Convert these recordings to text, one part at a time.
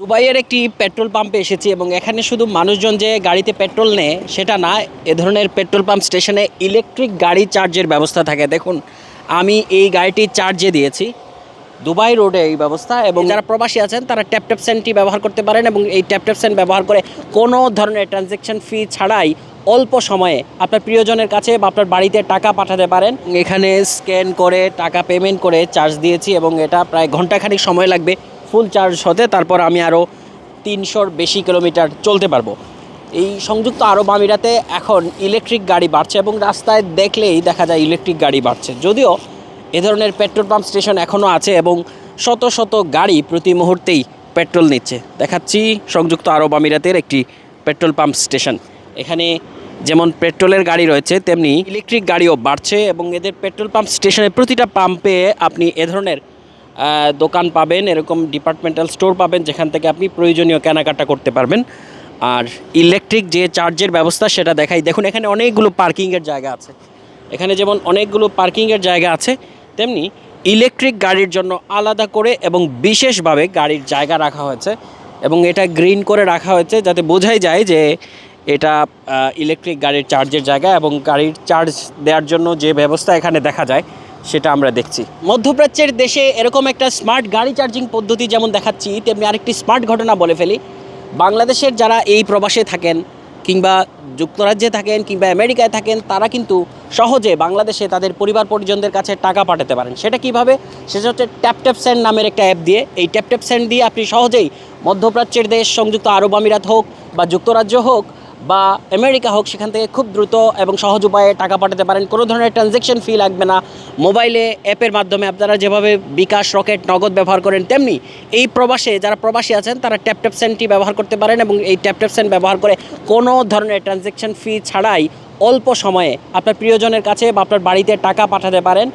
দুবাইয়ের একটি পেট্রোল পাম্পে এসেছি এবং এখানে শুধু মানুষজন যে গাড়িতে পেট্রোল নেয়, সেটা না, এ ধরনের পেট্রোল পাম্প স্টেশনে ইলেকট্রিক গাড়ি চার্জের ব্যবস্থা থাকে। দেখুন, আমি এই গাড়িটি চার্জে দিয়েছি। দুবাই রোডে এই ব্যবস্থা এবং যারা প্রবাসী আছেন, তারা ট্যাপ ট্যাপ সেন্টটি ব্যবহার করতে পারেন এবং এই ট্যাপ ট্যাপ সেন্ট ব্যবহার করে কোনো ধরনের ট্রানজ্যাকশন ফি ছাড়াই অল্প সময়ে আপনার প্রিয়জনের কাছে বা আপনার বাড়িতে টাকা পাঠাতে পারেন। এখানে স্ক্যান করে টাকা পেমেন্ট করে চার্জ দিয়েছি এবং এটা প্রায় ঘন্টাখানিক সময় লাগবে। ফুল চার্জ হতে তারপর আমি আরও তিনশোর বেশি কিলোমিটার চলতে পারব। এই সংযুক্ত আরব আমিরাতে এখন ইলেকট্রিক গাড়ি বাড়ছে এবং রাস্তায় দেখলেই দেখা যায় ইলেকট্রিক গাড়ি বাড়ছে। যদিও এ ধরনের পেট্রোল পাম্প স্টেশন এখনও আছে এবং শত শত গাড়ি প্রতি মুহূর্তেই পেট্রোল নিচ্ছে। দেখাচ্ছি সংযুক্ত আরব আমিরাতের একটি পেট্রোল পাম্প স্টেশন। এখানে যেমন পেট্রোলের গাড়ি রয়েছে, তেমনি ইলেকট্রিক গাড়িও বাড়ছে এবং এদের পেট্রোল পাম্প স্টেশনের প্রতিটা পাম্পে আপনি এ ধরনের দোকান পাবেন, এরকম ডিপার্টমেন্টাল স্টোর পাবেন, যেখান থেকে আপনি প্রয়োজনীয় কেনাকাটা করতে পারবেন। আর ইলেকট্রিক যে চার্জের ব্যবস্থা, সেটা দেখাই। দেখুন, এখানে অনেকগুলো পার্কিংয়ের জায়গা আছে। এখানে যেমন অনেকগুলো পার্কিংয়ের জায়গা আছে, তেমনি ইলেকট্রিক গাড়ির জন্য আলাদা করে এবং বিশেষভাবে গাড়ির জায়গা রাখা হয়েছে এবং এটা গ্রিন করে রাখা হয়েছে যাতে বোঝাই যায় যে এটা ইলেকট্রিক গাড়ির চার্জের জায়গা এবং গাড়ির চার্জ দেওয়ার জন্য যে ব্যবস্থা এখানে দেখা যায় সেটা আমরা দেখছি। মধ্যপ্রাচ্যের দেশে এরকম একটা স্মার্ট গাড়ি চার্জিং পদ্ধতি যেমন দেখাচ্ছি, তেমনি আরেকটি স্মার্ট ঘটনা বলে ফেলি। বাংলাদেশের যারা এই প্রবাসে থাকেন কিংবা যুক্তরাজ্যে থাকেন কিংবা আমেরিকায় থাকেন, তারা কিন্তু সহজে বাংলাদেশে তাদের পরিবার পরিজনদের কাছে টাকা পাঠাতে পারেন। সেটা কীভাবে? সেটা হচ্ছে ট্যাপ ট্যাপ স্যান্ড নামের একটা অ্যাপ দিয়ে। এই ট্যাপ ট্যাপ স্যান্ড দিয়ে আপনি সহজেই মধ্যপ্রাচ্যের দেশ, সংযুক্ত আরব আমিরাত হোক বা যুক্তরাজ্য হোক বা আমেরিকা হোক, সেখান থেকে খুব দ্রুত এবং সহজ উপায়ে টাকা পাঠাতে পারেন। কোনো ধরনের ট্রানজ্যাকশন ফি লাগবে না। মোবাইলে, অ্যাপের মাধ্যমে আপনারা যেভাবে বিকাশ, রকেট, নগদ ব্যবহার করেন, তেমনি এই প্রবাসে, যারা প্রবাসী আছেন, তারা ট্যাপ ট্যাপ সেন্টটি ব্যবহার করতে পারেন এবং এই ট্যাপ ট্যাপ সেন্ট ব্যবহার করে কোনো ধরনের ট্রানজ্যাকশন ফি ছাড়াই অল্প সময়ে আপনার প্রিয়জনের কাছে বা আপনার বাড়িতে টাকা পাঠাতে পারেন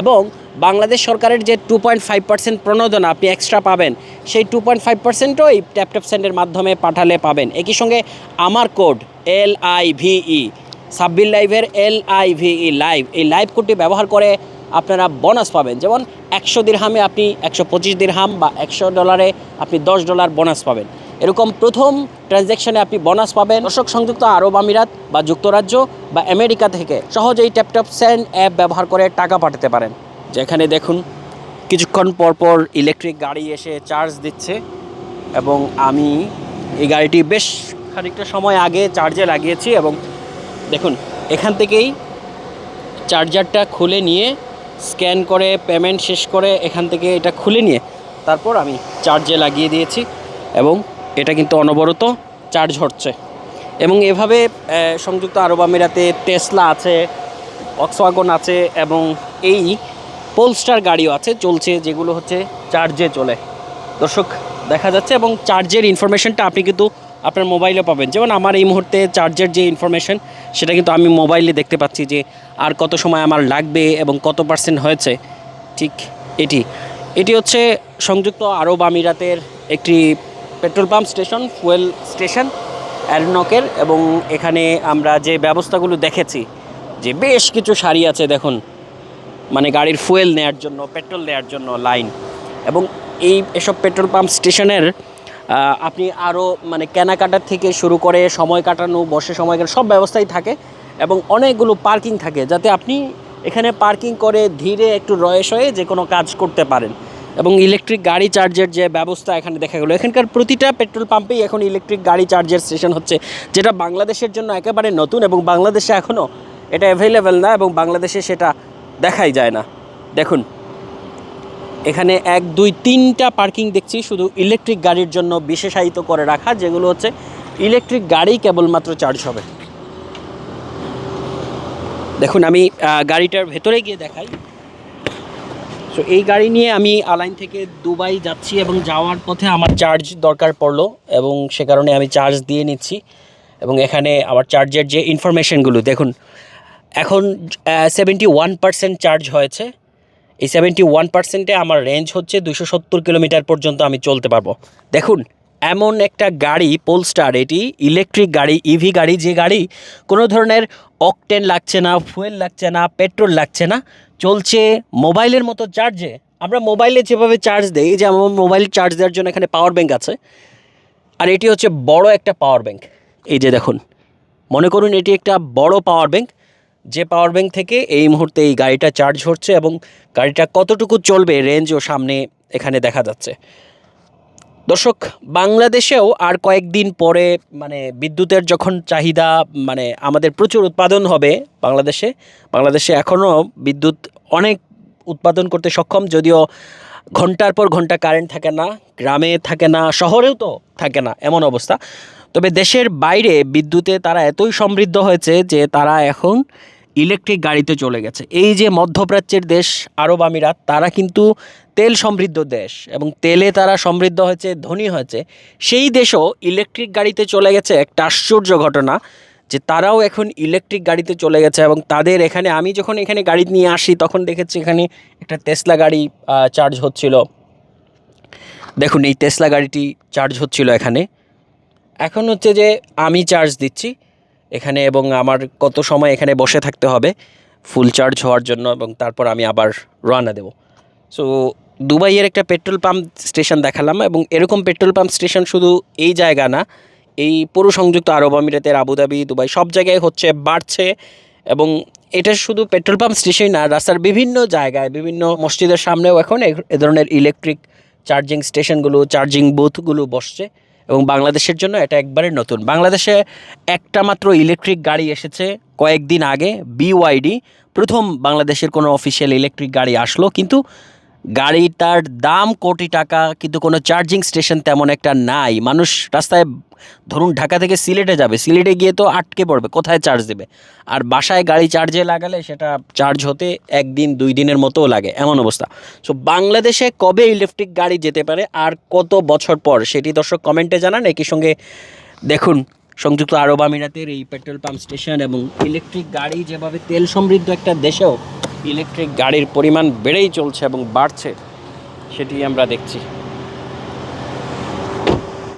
এবং বাংলাদেশ সরকারের যে টু পয়েন্ট ফাইভ পার্সেন্ট প্রণোদনা আপনি এক্সট্রা পাবেন, সেই টু পয়েন্ট ফাইভ পার্সেন্টও এই ট্যাপ ট্যাপ সেন্টের মাধ্যমে পাঠালে পাবেন। একই সঙ্গে আমার code L I V E Sabbir লাইভের L I V E live এই লাইভ কোডটি ব্যবহার করে আপনারা বোনাস পাবেন। যেমন একশো দিরহামে আপনি একশো পঁচিশ দিরহাম বা একশো ডলারে আপনি দশ ডলার বোনাস পাবেন। এরকম প্রথম ট্রানজ্যাকশনে আপনি বোনাস পাবেন দর্শক সংযুক্ত আরব আমিরাত বা যুক্তরাজ্য বা আমেরিকা থেকে। সহজেই ট্যাপটপ স্যান্ড অ্যাপ ব্যবহার করে টাকা পাঠাতে পারেন। যেখানে দেখুন, কিছুক্ষণ পর পর ইলেকট্রিক গাড়ি এসে চার্জ দিচ্ছে এবং আমি এই গাড়িটি বেশ খানিকটা সময় আগে চার্জে লাগিয়েছি এবং দেখুন, এখান থেকেই চার্জারটা খুলে নিয়ে স্ক্যান করে পেমেন্ট শেষ করে এখান থেকে এটা খুলে নিয়ে তারপর আমি চার্জে লাগিয়ে দিয়েছি এবং এটা কিন্তু অনবরত চার্জ হচ্ছে। এবং এভাবে সংযুক্ত আরব আমিরাতে টেসলা আছে অক্সওয়াগন আছে এবং এই পোলস্টার গাড়িও আছে, চলছে যেগুলো হচ্ছে চার্জে চলে। দর্শক, দেখা যাচ্ছে এবং চার্জের ইনফরমেশনটা আপনি কিন্তু আপনার মোবাইলে পাবেন। যেমন আমার এই মুহূর্তে চার্জের যে ইনফরমেশন সেটা কিন্তু আমি মোবাইলে দেখতে পাচ্ছি যে আর কত সময় আমার লাগবে এবং কত পার্সেন্ট হয়েছে। ঠিক এটি। এটি হচ্ছে সংযুক্ত আরব আমিরাতের একটি petrol pump station fuel station অ্যারনকের এবং এখানে আমরা যে ব্যবস্থাগুলো দেখেছি, যে বেশ কিছু সারি আছে, দেখুন। মানে গাড়ির ফুয়েল নেয়ার জন্য পেট্রোল নেওয়ার জন্য লাইন এবং এই এসব পেট্রোল পাম্প স্টেশনের আপনি আরও মানে কেনাকাটার থেকে শুরু করে সময় কাটানো, বসে সময় কাটানো, সব ব্যবস্থাই থাকে এবং অনেকগুলো পার্কিং থাকে যাতে আপনি এখানে পার্কিং করে ধীরে একটু রয়েস হয়ে যে কোনো কাজ করতে পারেন। এবং ইলেকট্রিক গাড়ি চার্জের যে ব্যবস্থা এখানে দেখা গেলো, এখানকার প্রতিটা পেট্রোল পাম্পেই এখন ইলেকট্রিক গাড়ি চার্জের স্টেশন হচ্ছে, যেটা বাংলাদেশের জন্য একেবারে নতুন এবং বাংলাদেশে এখনও এটা অ্যাভেলেবেল না এবং বাংলাদেশে সেটা দেখাই যায় না। দেখুন, এখানে এক, দুই, তিনটা পার্কিং দেখছি, শুধু ইলেকট্রিক গাড়ির জন্য বিশেষায়িত করে রাখা, যেগুলো হচ্ছে ইলেকট্রিক গাড়ি কেবলমাত্র চার্জ হবে। দেখুন, আমি গাড়িটার ভেতরে গিয়ে দেখাই। তো এই গাড়ি নিয়ে আমি আলাইন থেকে দুবাই যাচ্ছি এবং যাওয়ার পথে আমার চার্জ দরকার পড়ল এবং সে কারণে আমি চার্জ দিয়ে নিচ্ছি এবং এখানে আমার চার্জের যে ইনফরমেশনগুলো দেখুন এখন সেভেন্টি ওয়ান পার্সেন্ট চার্জ হয়েছে। এই সেভেন্টি ওয়ান পার্সেন্টে আমার রেঞ্জ হচ্ছে দুশো সত্তর কিলোমিটার পর্যন্ত আমি চলতে পারব। দেখুন, এমন একটা গাড়ি পোলস্টার এটি ইলেকট্রিক গাড়ি ইভি গাড়ি, যে গাড়ি কোনো ধরনের অকটেন লাগছে না ফুয়েল লাগছে না পেট্রোল লাগছে না, চলছে মোবাইলের মতো চার্জে আমরা মোবাইলে যেভাবে চার্জ দেই, যে আমার মোবাইল চার্জ দেওয়ার জন্য এখানে পাওয়ার ব্যাঙ্ক আছে। আর এটি হচ্ছে বড় একটা পাওয়ার ব্যাঙ্ক এই যে দেখুন, মনে করুন এটি একটা বড় পাওয়ার ব্যাংক যে পাওয়ার ব্যাংক থেকে এই মুহূর্তে এই গাড়িটা চার্জ হচ্ছে এবং গাড়িটা কতটুকু চলবে রেঞ্জও সামনে এখানে দেখা যাচ্ছে। দর্শক, বাংলাদেশেও আর কয়েকদিন পরে মানে বিদ্যুতের যখন চাহিদা মানে আমাদের প্রচুর উৎপাদন হবে বাংলাদেশে বাংলাদেশে এখনও বিদ্যুৎ অনেক উৎপাদন করতে সক্ষম, যদিও ঘণ্টার পর ঘণ্টা কারেন্ট থাকে না, গ্রামে থাকে না, শহরেও তো থাকে না, এমন অবস্থা। তবে দেশের বাইরে বিদ্যুতে তারা এতই সমৃদ্ধ হয়েছে যে তারা এখন ইলেকট্রিক গাড়িতে চলে গেছে। এই যে মধ্যপ্রাচ্যের দেশ আরব আমিরাত, তারা কিন্তু তেল সমৃদ্ধ দেশ এবং তেলে তারা সমৃদ্ধ হয়েছে, ধনী হয়েছে। সেই দেশও ইলেকট্রিক গাড়িতে চলে গেছে। একটা আশ্চর্য ঘটনা যে তারাও এখন ইলেকট্রিক গাড়িতে চলে গেছে এবং তাদের এখানে, আমি যখন এখানে গাড়ি নিয়ে আসি, তখন দেখেছি এখানে একটা তেসলা গাড়ি চার্জ হচ্ছিল। দেখুন, এই তেসলা গাড়িটি চার্জ হচ্ছিল এখানে। এখন হচ্ছে যে আমি চার্জ দিচ্ছি। এখানে এবং আমার কত সময় এখানে বসে থাকতে হবে ফুল চার্জ হওয়ার জন্য এবং তারপর আমি আবার রওনা দেব। সো দুবাইয়ের একটা পেট্রোল পাম্প স্টেশন দেখালাম এবং এরকম পেট্রোল পাম্প স্টেশন শুধু এই জায়গা না, এই পুরো সংযুক্ত আরব আমিরাতের আবুধাবি, দুবাই সব জায়গায় হচ্ছে বাড়ছে এবং এটা শুধু পেট্রোল পাম্প স্টেশন না, রাস্তার বিভিন্ন জায়গায়, বিভিন্ন মসজিদের সামনেও এখন এ- ধরনের ইলেকট্রিক চার্জিং স্টেশনগুলো চার্জিং বুথগুলো বসছে। এবং বাংলাদেশের জন্য এটা একবারে নতুন। বাংলাদেশে একটা মাত্র ইলেকট্রিক গাড়ি এসেছে কয়েকদিন আগে বিওয়াইডি প্রথম বাংলাদেশের কোনো অফিসিয়াল ইলেকট্রিক গাড়ি আসলো, কিন্তু গাড়িটার দাম কোটি টাকা, কিন্তু কোনো চার্জিং স্টেশন তেমন একটা নাই। মানুষ রাস্তায়, ধরুন ঢাকা থেকে সিলেটে যাবে, সিলেটে গিয়ে তো আটকে পড়বে, কোথায় চার্জ দেবে? আর বাসায় গাড়ি চার্জে লাগালে সেটা চার্জ হতে একদিন, দুই দিনের মতোও লাগে, এমন অবস্থা। সো বাংলাদেশে কবে ইলেকট্রিক গাড়ি যেতে পারে, আর কত বছর পর, সেটি দর্শক কমেন্টে জানান। একই সঙ্গে দেখুন, সংযুক্ত আরব আমিরাতের এই পেট্রোল পাম্প স্টেশন এবং ইলেকট্রিক গাড়ি যেভাবে তেল সমৃদ্ধ একটা দেশেও ইলেকট্রিক গাড়ির পরিমাণ বেড়েই চলছে এবং বাড়ছে সেটি আমরা দেখছি।